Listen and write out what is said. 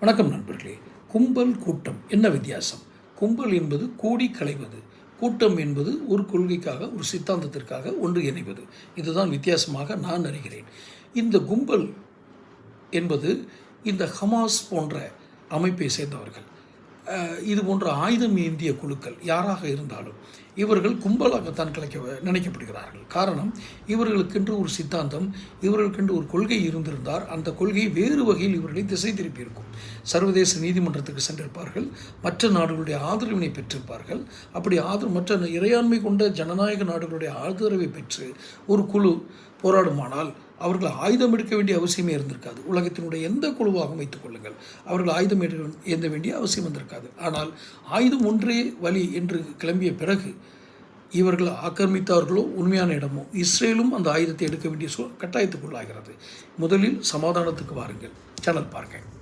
வணக்கம் நண்பர்களே. கும்பல் கூட்டம். என்ன வித்தியாசம்? கும்பல் என்பது கூடி களைவது கூட்டம் என்பது ஒரு கொள்கைக்காக ஒரு சித்தாந்தத்திற்காக ஒன்று இணைவது. இதுதான் வித்தியாசமாக நான் அறிகிறேன். இந்த கும்பல் என்பது இந்த ஹமாஸ் போன்ற அமைப்பை சேர்ந்தவர்கள். இது போன்ற ஆயுதம் ஏந்திய குழுக்கள் யாராக இருந்தாலும் இவர்கள் கும்பலாகத்தான் கலைக்க நினைக்கப்படுகிறார்கள். காரணம் இவர்களுக்கென்று ஒரு சித்தாந்தம் இவர்களுக்கென்று ஒரு கொள்கை இருந்திருந்தார் அந்த கொள்கை வேறு வகையில் இவர்களை திசை திருப்பியிருக்கும் சர்வதேச நீதிமன்றத்துக்கு சென்றிருப்பார்கள் மற்ற நாடுகளுடைய ஆதரவினை பெற்றிருப்பார்கள். அப்படி ஆதரவு மற்ற இறையாண்மை கொண்ட ஜனநாயக நாடுகளுடைய ஆதரவை பெற்று ஒரு குழு போராடுமானால் அவர்கள் ஆயுதம் எடுக்க வேண்டிய அவசியமே இருந்திருக்காது. உலகத்தினுடைய எந்த குழுவாகவும் வைத்துக் கொள்ளுங்கள். அவர்கள் ஆயுதம் எடு- ஏந்த வேண்டிய அவசியம் வந்திருக்காது. ஆனால் ஆயுதம் ஒன்றே வழி என்று கிளம்பிய பிறகு இவர்கள் ஆக்கிரமித்தார்களோ உண்மையான இடமோ இஸ்ரேலும் அந்த ஆயுதத்தை எடுக்க வேண்டிய சூ கட்டாயத்துக்குள்ளாகிறது. முதலில் சமாதானத்துக்கு வாருங்கள். சேனல் பாருங்கள்